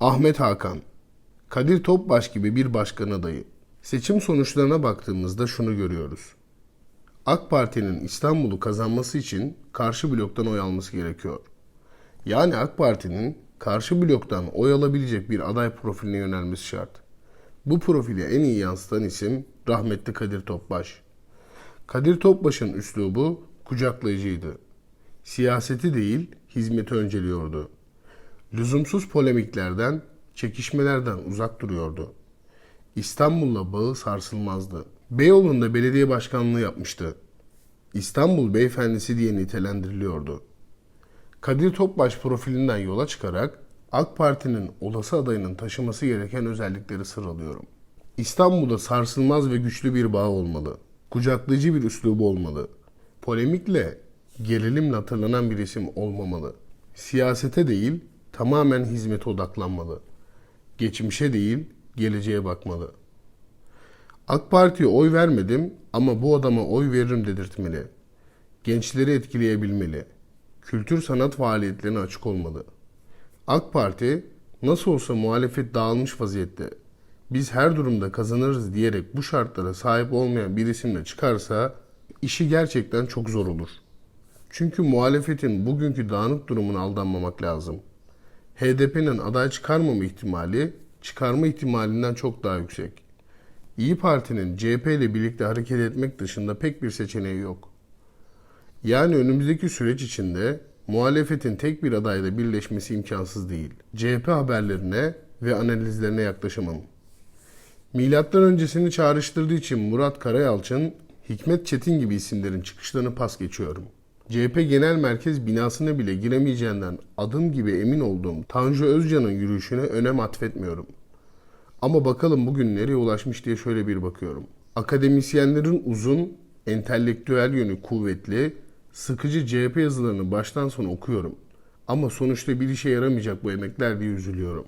Ahmet Hakan, Kadir Topbaş gibi bir başkan adayı. Seçim sonuçlarına baktığımızda şunu görüyoruz. AK Parti'nin İstanbul'u kazanması için karşı bloktan oy alması gerekiyor. Yani AK Parti'nin karşı bloktan oy alabilecek bir aday profiline yönelmesi şart. Bu profili en iyi yansıtan isim rahmetli Kadir Topbaş. Kadir Topbaş'ın üslubu kucaklayıcıydı. Siyaseti değil, hizmeti önceliyordu. Lüzumsuz polemiklerden, çekişmelerden uzak duruyordu. İstanbul'la bağı sarsılmazdı. Beyoğlu'nda belediye başkanlığı yapmıştı. İstanbul beyefendisi diye nitelendiriliyordu. Kadir Topbaş profilinden yola çıkarak AK Parti'nin olası adayının taşıması gereken özellikleri sıralıyorum. İstanbul'da sarsılmaz ve güçlü bir bağ olmalı. Kucaklayıcı bir üslubu olmalı. Polemikle, gerilimle hatırlanan bir isim olmamalı. Siyasete değil, tamamen hizmete odaklanmalı. Geçmişe değil, geleceğe bakmalı. AK Parti'ye oy vermedim ama bu adama oy veririm dedirtmeli. Gençleri etkileyebilmeli. Kültür sanat faaliyetlerine açık olmalı. AK Parti nasıl olsa muhalefet dağılmış vaziyette. Biz her durumda kazanırız diyerek bu şartlara sahip olmayan bir isimle çıkarsa işi gerçekten çok zor olur. Çünkü muhalefetin bugünkü dağınık durumuna aldanmamak lazım. HDP'nin aday çıkarmama ihtimali çıkarma ihtimalinden çok daha yüksek. İyi Parti'nin CHP ile birlikte hareket etmek dışında pek bir seçeneği yok. Yani önümüzdeki süreç içinde muhalefetin tek bir adayla birleşmesi imkansız değil. CHP haberlerine ve analizlerine yaklaşamam. Milattan öncesini çağrıştırdığı için Murat Karayalçın, Hikmet Çetin gibi isimlerin çıkışlarını pas geçiyorum. CHP Genel Merkez binasına bile giremeyeceğinden adım gibi emin olduğum Tanju Özcan'ın yürüyüşüne önem atfetmiyorum. Ama bakalım bugün nereye ulaşmış diye şöyle bir bakıyorum. Akademisyenlerin uzun, entelektüel yönü kuvvetli, sıkıcı CHP yazılarını baştan sona okuyorum. Ama sonuçta bir işe yaramayacak bu emekler diye üzülüyorum.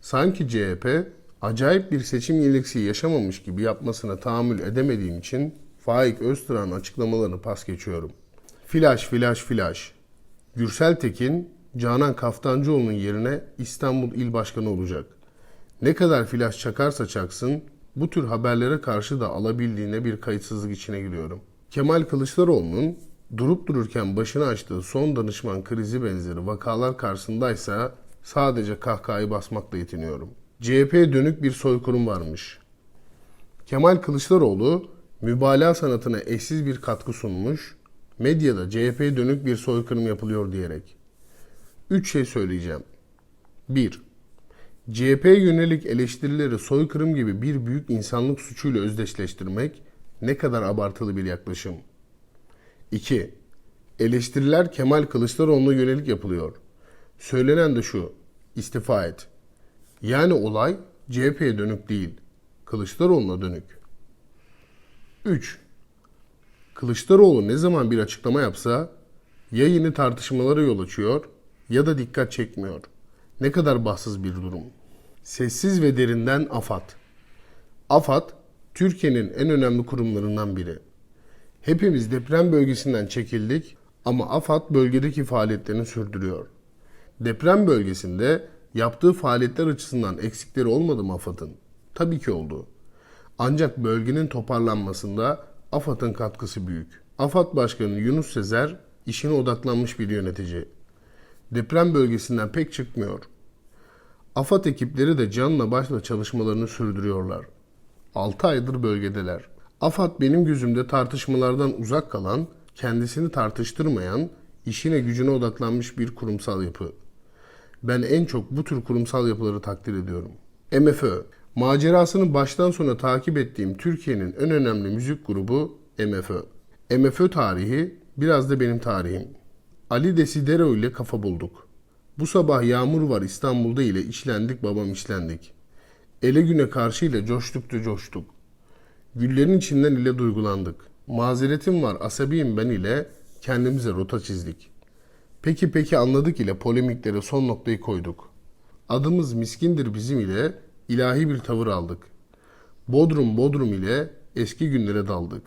Sanki CHP acayip bir seçim yenilgisi yaşamamış gibi yapmasına tahammül edemediğim için Faik Öztürk'ün açıklamalarını pas geçiyorum. Flash, flash, flash. Gürsel Tekin, Canan Kaftancıoğlu'nun yerine İstanbul İl Başkanı olacak. Ne kadar flash çakarsa çaksın, bu tür haberlere karşı da alabildiğine bir kayıtsızlık içine giriyorum. Kemal Kılıçdaroğlu'nun durup dururken başını açtığı son danışman krizi benzeri vakalar karşısındaysa sadece kahkahayı basmakla yetiniyorum. CHP'ye dönük bir soykırım varmış. Kemal Kılıçdaroğlu mübalağa sanatına eşsiz bir katkı sunmuş, medyada CHP'ye dönük bir soykırım yapılıyor diyerek. Üç şey söyleyeceğim. 1. CHP'ye yönelik eleştirileri soykırım gibi bir büyük insanlık suçuyla özdeşleştirmek ne kadar abartılı bir yaklaşım. 2. Eleştiriler Kemal Kılıçdaroğlu'na yönelik yapılıyor. Söylenen de şu, istifa et. Yani olay CHP'ye dönük değil, Kılıçdaroğlu'na dönük. 3. Kılıçdaroğlu ne zaman bir açıklama yapsa ya yeni tartışmalara yol açıyor ya da dikkat çekmiyor. Ne kadar bahtsız bir durum. Sessiz ve derinden AFAD. AFAD, Türkiye'nin en önemli kurumlarından biri. Hepimiz deprem bölgesinden çekildik ama AFAD bölgedeki faaliyetlerini sürdürüyor. Deprem bölgesinde yaptığı faaliyetler açısından eksikleri olmadı mı AFAD'ın? Tabii ki oldu. Ancak bölgenin toparlanmasında AFAD'ın katkısı büyük. AFAD Başkanı Yunus Sezer işine odaklanmış bir yönetici. Deprem bölgesinden pek çıkmıyor. AFAD ekipleri de canla başla çalışmalarını sürdürüyorlar. 6 aydır bölgedeler. AFAD benim gözümde tartışmalardan uzak kalan, kendisini tartıştırmayan, işine gücüne odaklanmış bir kurumsal yapı. Ben en çok bu tür kurumsal yapıları takdir ediyorum. MFÖ, macerasını baştan sona takip ettiğim Türkiye'nin en önemli müzik grubu MFÖ. MFÖ tarihi biraz da benim tarihim. Ali Desidero ile kafa bulduk. Bu sabah yağmur var İstanbul'da ile içlendik babam içlendik. Ele güne karşı ile coştuk da coştuk. Güllerin içinden ile duygulandık. Mazeretim var asabiyim ben ile kendimize rota çizdik. Peki peki anladık ile polemiklere son noktayı koyduk. Adımız miskindir bizim ile ilahi bir tavır aldık. Bodrum Bodrum ile eski günlere daldık.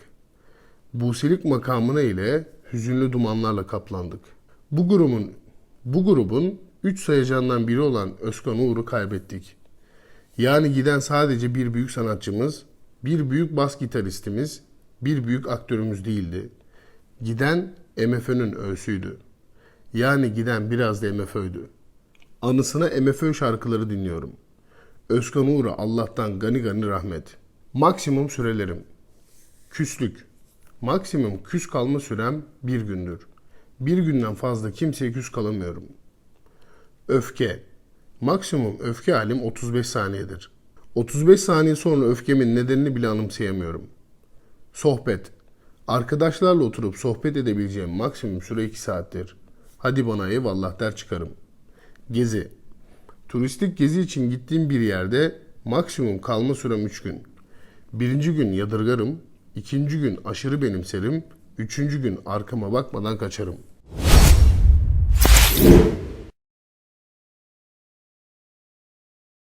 Buselik makamına ile hüzünlü dumanlarla kaplandık. Bu grubun bu grubun Üç sayacağından biri olan Özkan Uğur'u kaybettik. Yani giden sadece bir büyük sanatçımız, bir büyük bas gitaristimiz, bir büyük aktörümüz değildi. Giden MFÖ'nün öğsüydü. Yani giden biraz da MFÖ'ydü. Anısına MFÖ şarkıları dinliyorum. Özkan Uğur'a Allah'tan gani gani rahmet. Maksimum sürelerim. Küslük. Maksimum küs kalma sürem bir gündür. Bir günden fazla kimseye küs kalamıyorum. Öfke. Maksimum öfke halim 35 saniyedir. 35 saniye sonra öfkemin nedenini bile anımsayamıyorum. Sohbet. Arkadaşlarla oturup sohbet edebileceğim maksimum süre 2 saattir. Hadi bana eyvallah der çıkarım. Gezi. Turistik gezi için gittiğim bir yerde maksimum kalma sürem 3 gün. Birinci gün yadırgarım, ikinci gün aşırı benimserim, üçüncü gün arkama bakmadan kaçarım.